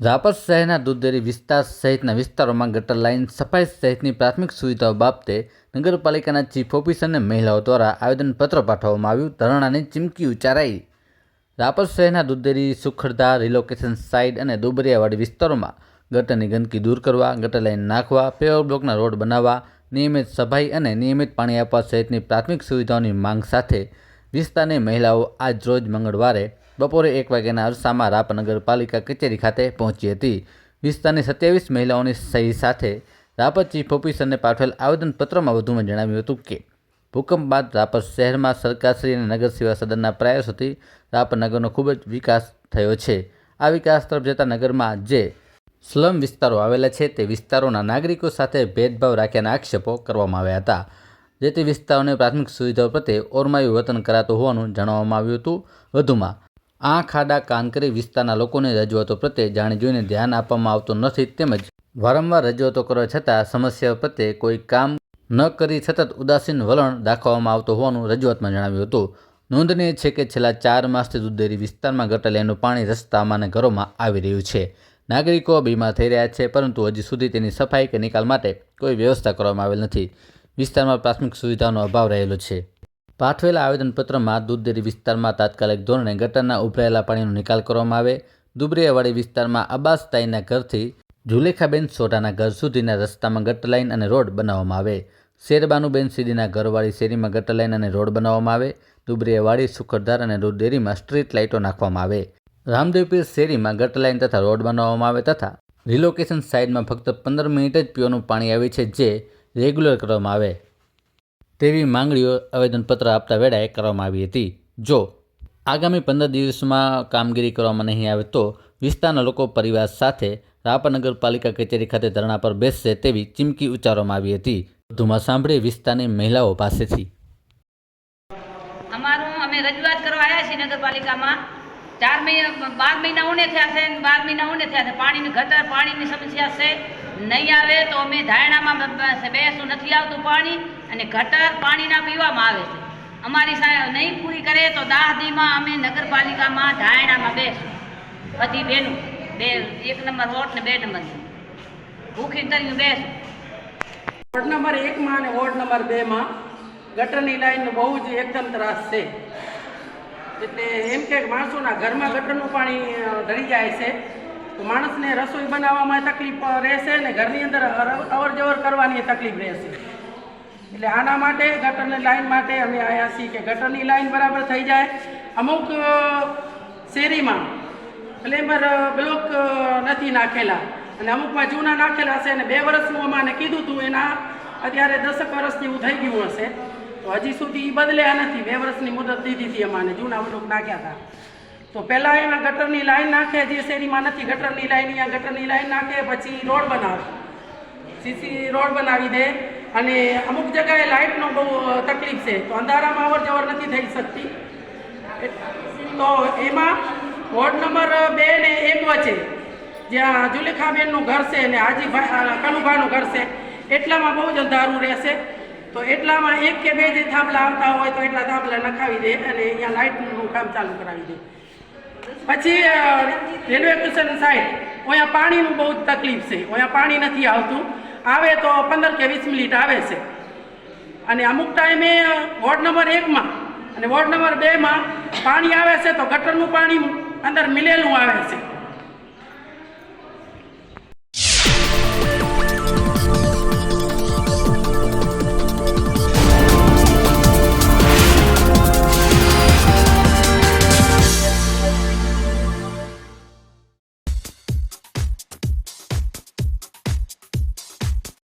રાપર શહેરના દૂધડેરી વિસ્તાર સહિતના વિસ્તારોમાં ગટર લાઇન, સફાઈ સહિતની પ્રાથમિક સુવિધાઓ બાબતે નગરપાલિકાના ચીફ ઓફિસરને મહિલાઓ દ્વારા આવેદનપત્ર પાઠવવામાં આવ્યું. ધરણાની ચીમકી ઉચ્ચારાઈ. રાપર શહેરના દૂધડેરી સુખડધા રિલોકેશન સાઇડ અને દુબરિયાવાડી વિસ્તારોમાં ગટરની ગંદકી દૂર કરવા, ગટર લાઇન નાખવા પેવર બ્લોકના રોડ બનાવવા, નિયમિત સફાઈ અને નિયમિત પાણી આપવા સહિતની પ્રાથમિક સુવિધાઓની માંગ સાથે વિસ્તારની મહિલાઓ આજ રોજ મંગળવારે બપોરે એક વાગ્યાના અરસામાં રાપ નગરપાલિકા કચેરી ખાતે પહોંચી હતી. વિસ્તારની સત્યાવીસ મહિલાઓની સહી સાથે રાપર ચીફ ઓફિસરને પાઠવેલ આવેદનપત્રમાં વધુમાં જણાવ્યું હતું કે, ભૂકંપ બાદ રાપર શહેરમાં સરકારશ્રી અને નગર સેવા સદનના પ્રયાસોથી રાપર નગરનો ખૂબ જ વિકાસ થયો છે. આ વિકાસ તરફ જતા નગરમાં જે સ્લમ વિસ્તારો આવેલા છે તે વિસ્તારોના નાગરિકો સાથે ભેદભાવ રાખ્યાના આક્ષેપો કરવામાં આવ્યા હતા. જેથી વિસ્તારોને પ્રાથમિક સુવિધાઓ પ્રત્યે ઓરમાયું વતન કરાતું હોવાનું જણાવવામાં આવ્યું હતું. વધુમાં આ ખાડા કાન કરી વિસ્તારના લોકોની રજૂઆતો પ્રત્યે જાણી જોઈને ધ્યાન આપવામાં આવતું નથી તેમજ વારંવાર રજૂઆતો કરવા છતાં સમસ્યાઓ પ્રત્યે કોઈ કામ ન કરી સતત ઉદાસીન વલણ દાખવવામાં આવતું હોવાનું રજૂઆતમાં જણાવ્યું હતું. નોંધનીય છે કે છેલ્લા ચાર માસથી દૂધડેરી વિસ્તારમાં ગટર લાઇનનું પાણી રસ્તામાં અને ઘરોમાં આવી રહ્યું છે. નાગરિકો બીમાર થઈ રહ્યા છે, પરંતુ હજી સુધી તેની સફાઈ કે નિકાલ માટે કોઈ વ્યવસ્થા કરવામાં આવેલ નથી. વિસ્તારમાં પ્રાથમિક સુવિધાનો અભાવ રહેલો છે. પાઠવેલા આવેદનપત્રમાં દૂધડેરી વિસ્તારમાં તાત્કાલિક ધોરણે ગટરના ઉભરાયેલા પાણીનો નિકાલ કરવામાં આવે. દુબરિયાવાડી વિસ્તારમાં અબ્બાસ તાઈના ઘરથી જુલેખાબેન સોઢાના ઘર સુધીના રસ્તામાં ગટર લાઇન અને રોડ બનાવવામાં આવે. શેરબાનુબેન સીડીના ઘરવાળી શેરીમાં ગટર લાઇન અને રોડ બનાવવામાં આવે. દુબરિયાવાડી સુખરધાર અને દૂધડેરીમાં સ્ટ્રીટ લાઇટો નાખવામાં આવે. રામદેવપીર શેરીમાં ગટર લાઇન તથા રોડ બનાવવામાં આવે તથા રિલોકેશન સાઇડમાં ફક્ત પંદર મિનિટ જ પીવાનું પાણી આવે છે, જે રેગ્યુલર કરવામાં આવે. તેવી માંગણીઓ આવેદનપત્ર આપતા વેળાએ કરવામાં આવી હતી. જો આગામી પંદર દિવસમાં કામગીરી કરવામાં નહીં આવે તો વિસ્તારના લોકો પરિવાર સાથે રાપર નગરપાલિકા કચેરી ખાતે ધરણા પર બેસશે તેવી ચીમકી ઉચ્ચારવામાં આવી હતી. વધુમાં સાંભળી વિસ્તારની મહિલાઓ પાસેથી. અમારું અમે રજૂઆત કરવા આવ્યા છીએ નગરપાલિકામાં. ચાર મહિના બાર મહિના ઉને થયા છે ને બાર મહિના ઉને થયા છે. પાણીની ગટર, પાણીની સમસ્યા છે, નહીં આવે તો અમે ધારણામાં બેસું નથી આવતું પાણી અને ગટર પાણીના પીવામાં આવે છે. અમારી સાહેબ નહીં પૂરી કરે તો દાહદીમાં અમે નગરપાલિકામાં ધારણામાં બેસું. બધી બેનું બે, એક નંબર વોટ ને બે નંબર. ભૂખી તરીને બેસું. વોર્ડ નંબર એકમાં અને વોર્ડ નંબર બેમાં ગટરની લાઈનનો બહુ જ એકદમ ત્રાસ છે. એટલે એમ કે માણસોના ઘરમાં ગટરનું પાણી ધરી જાય છે. તો માણસને રસોઈ બનાવવામાં તકલીફ રહેશે ને ઘરની અંદર અવર જવર કરવાની તકલીફ રહેશે. એટલે આના માટે, ગટરની લાઈન માટે અમે આવ્યા છીએ કે ગટરની લાઈન બરાબર થઈ જાય. અમુક શેરીમાં પ્લેમર બ્લોક નથી નાખેલા. અને અમુકમાં જૂના નાખેલા છે અને બે વર્ષનું અમાને કીધું હતું એના અત્યારે દસક વર્ષથી એવું થઈ ગયું હશે. તો હજી સુધી એ બદલ્યા નથી. બે વર્ષની મુદત દીધી હતી અમાને જૂના બ્લોક નાખ્યા હતા. તો પહેલાં એમાં ગટરની લાઈન નાખે, જે શેરીમાં નથી ગટરની લાઈન, અહીંયા ગટરની લાઈન નાખે, પછી રોડ બનાવે. સીસી રોડ બનાવી દે. અને અમુક જગ્યાએ લાઇટનો બહુ તકલીફ છે. તો અંધારામાં અવર જવર નથી થઈ શકતી. તો એમાં વોર્ડ નંબર બે ને એક વચ્ચે જ્યાં જુલેખાબેનનું ઘર છે ને હાજીભાઈ કનુભાનું ઘર છે, એટલામાં બહુ જ અંધારું રહેશે. તો એટલામાં એક કે બે જે થાંભલા આવતા હોય તો એટલા થાંભલા નખાવી દે અને અહીંયા લાઇટનું કામ ચાલુ કરાવી દે. પછી રેલવે સ્ટેશન સાઈડ અહીંયા પાણીનું બહુ તકલીફ છે. અહીંયા પાણી નથી આવતું. આવે તો પંદર કે વીસ મિનિટ આવે છે. અને અમુક ટાઈમે વોર્ડ નંબર એકમાં અને વોર્ડ નંબર બેમાં પાણી આવે છે તો ગટરનું પાણી અંદર મિલેલું આવે છે.